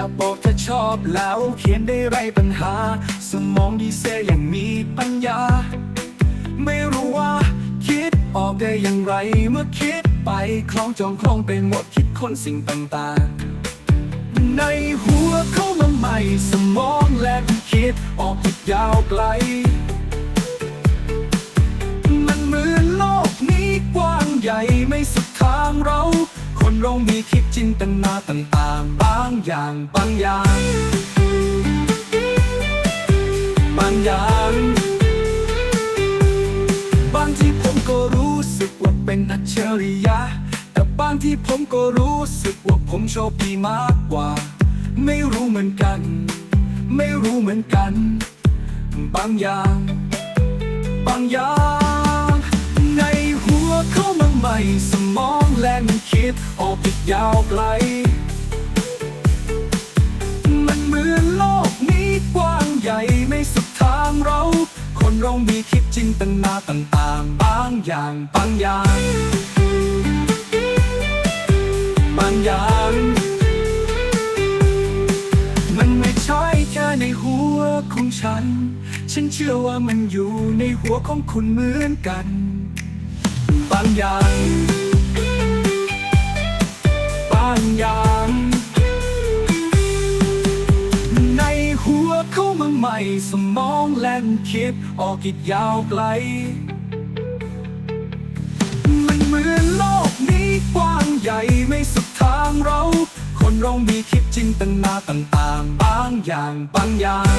อย่าบอกถ้าชอบแล้วเขียนได้ไรปัญหา สมองดีเซอย่างมีปัญญา ไม่รู้ว่า คิดออกได้อย่างไรเมื่อคิดไปคล้องจองคล้องไปหมดคิดคนสิ่งต่างๆ ในหัวเข้ามาใหม่สมองและคิดออกอีกยาวไกล มันเหมือนโลกนี้กว้างใหญ่ไม่สุดทางเรา คนเรามีคิดจินตนาต่างๆ บางอย่างบางอย่าง บางอย่าง บางที่ผมก็รู้สึกว่าเป็นอัจฉริยะ แต่บางที่ผมก็รู้สึกว่าผมโชคดีมากกว่า ไม่รู้เหมือนกัน ไม่รู้เหมือนกัน บางอย่าง บางอย่าง ในหัวเข้ามาใหม่สมองแล่น ดออกอีกยาวไกล มันเหมือนโลกนี้กว้างใหญ่ไม่สุดทางเรา คนเรามีคิดจินตนาต่างๆ บางอย่างบางอย่าง บางอย่าง มันไม่ใช่แค่ในหัวของฉัน ฉันเชื่อว่ามันอยู่ในหัวของคุณเหมือนกัน บางอย่าง เข้ามาใหม่สมองแล่นคิดออกอีกยาวไกล มันเหมือนโลกนี้กว้างใหญ่ไม่สุดทางเรา คนเรามีคิดจริงตนาต่างๆ บางอย่างบางอย่าง